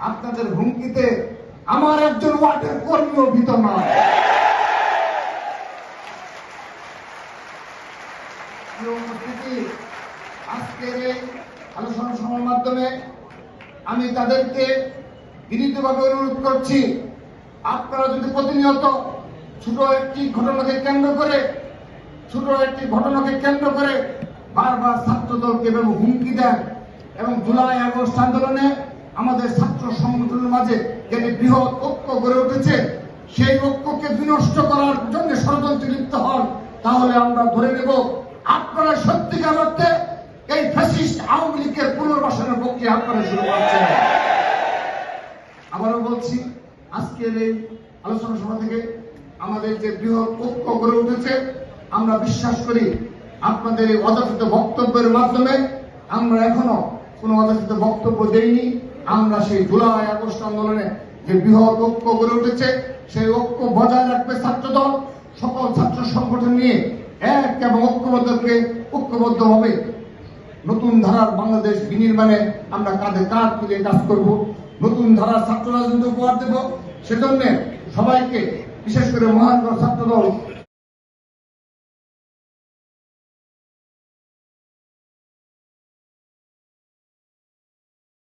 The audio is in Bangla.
আপনাদের হুমকিতে আমার একজন ওয়ার্ডের কর্মীও ভীত নয় আজকের এই আলোচনা সভার মাধ্যমে আমি তাদেরকে বিনীতভাবে অনুরোধ করছি, আপনারা যদি প্রতিনিয়ত ছোট একটি ঘটনাকে কেন্দ্র করে, ছোট একটি ঘটনাকে কেন্দ্র করে বারবার ছাত্র দলকে এবং হুমকি দেন এবং জুলাই আগস্ট আন্দোলনে আমাদের ছাত্র সংগঠনের মাঝে যেটি বৃহৎ ঐক্য গড়ে উঠেছে, সেই ঐক্যকে বিনষ্ট করার জন্য ষড়যন্ত্রে লিপ্ত হন। তাহলে আমরা ধরে নেব, আপনারা সত্যিকার অর্থে এই ফ্যাসিস্ট আওয়ামী লীগের পুনর্বাসনের প্রক্রিয়া আপনারা শুরু করছেন আবারও বলছি, আজকের এই আলোচনা সভা থেকে আমাদের যে বৃহৎ ঐক্য গড়ে উঠেছে, আমরা বিশ্বাস করি আপনাদের এই অযাচিত বক্তব্যের মাধ্যমে আমরা এখনও কোনো অযাচিত বক্তব্য দেইনি। আমরা সেই জুলাই আগস্ট আন্দোলনে যে বৃহৎ ঐক্য গড়ে উঠেছে, সেই ঐক্য বজায় রাখবে ছাত্রদল। সকল ছাত্র সংগঠন নিয়ে এক এবং ঐক্যবদ্ধকে ঐক্যবদ্ধ হবে। নতুন ধারার বাংলাদেশ বিনির্মাণে আমরা কাঁধে কাঁধ মিলিয়ে কাজ করব। নতুন ধারার ছাত্র রাজনীতি উপহার দেব। সেজন্য সবাইকে, বিশেষ করে মহানগর ছাত্র দল